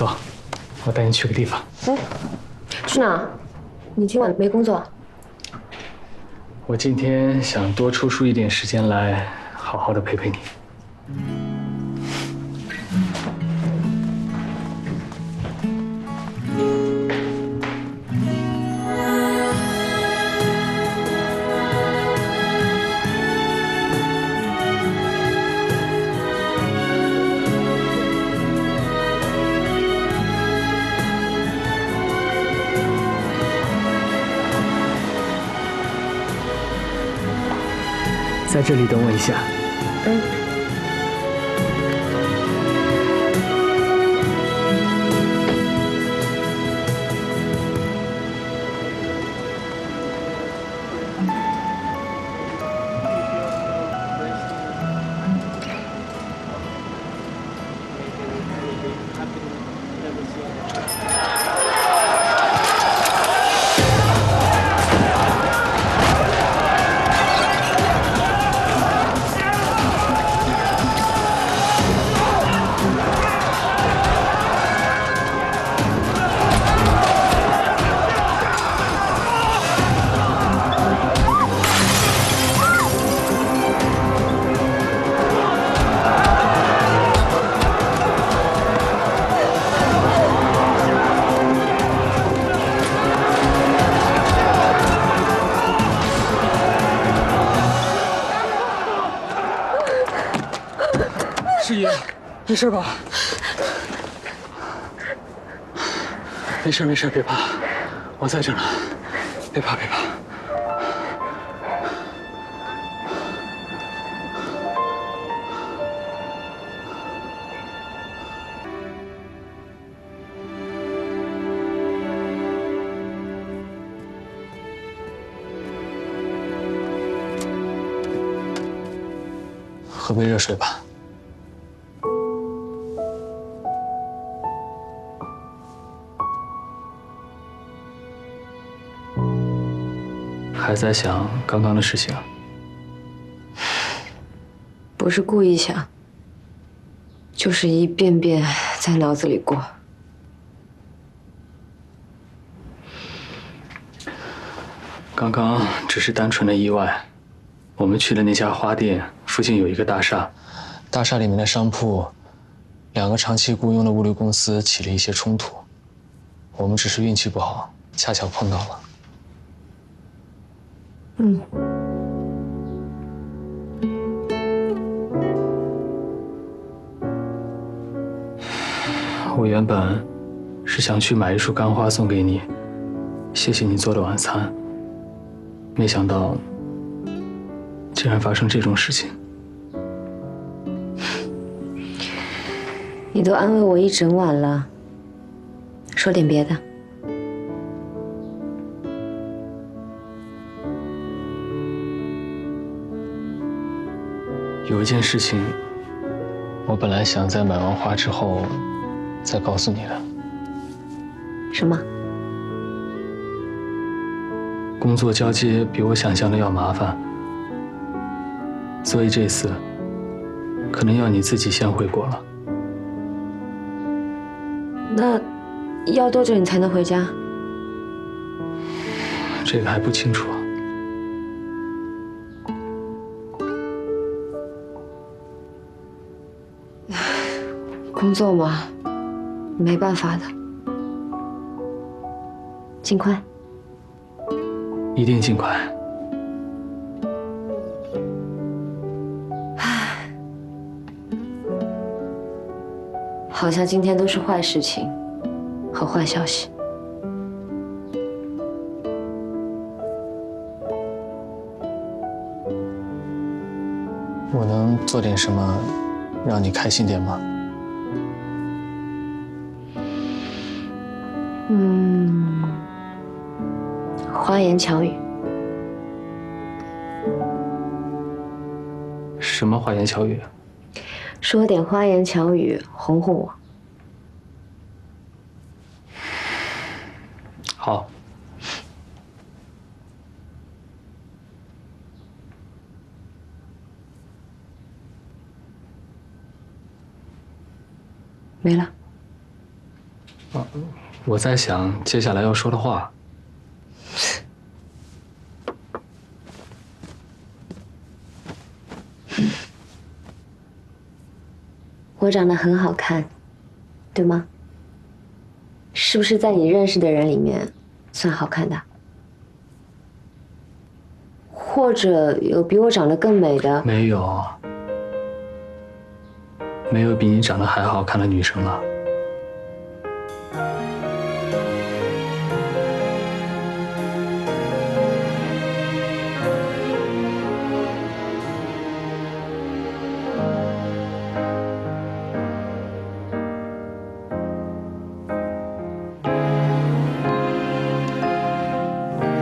走，我带你去个地方。哎，去哪？你今晚没工作？我今天想多抽出一点时间来，好好的陪陪你。在这里等我一下。没事吧？没事没事，别怕，我在这呢，别怕别怕。喝杯热水吧。还在想刚刚的事情？不是故意想，就是一遍遍在脑子里过。刚刚只是单纯的意外。我们去的那家花店附近有一个大厦，大厦里面的商铺，两个长期雇佣的物流公司起了一些冲突。我们只是运气不好，恰巧碰到了。嗯，我原本是想去买一束干花送给你，谢谢你做的晚餐。没想到，竟然发生这种事情。你都安慰我一整晚了，说点别的。有一件事情，我本来想在买完花之后再告诉你的。什么？工作交接比我想象的要麻烦，所以这次可能要你自己先回国了。那要多久你才能回家？这个还不清楚。工作嘛，没办法的，尽快，一定尽快。唉，好像今天都是坏事情和坏消息。我能做点什么，让你开心点吗？花言巧语。什么花言巧语？说点花言巧语哄哄我。好。没了。我在想接下来要说的话。我长得很好看，对吗？是不是在你认识的人里面算好看的？或者有比我长得更美的？没有，没有比你长得还好看的女生了。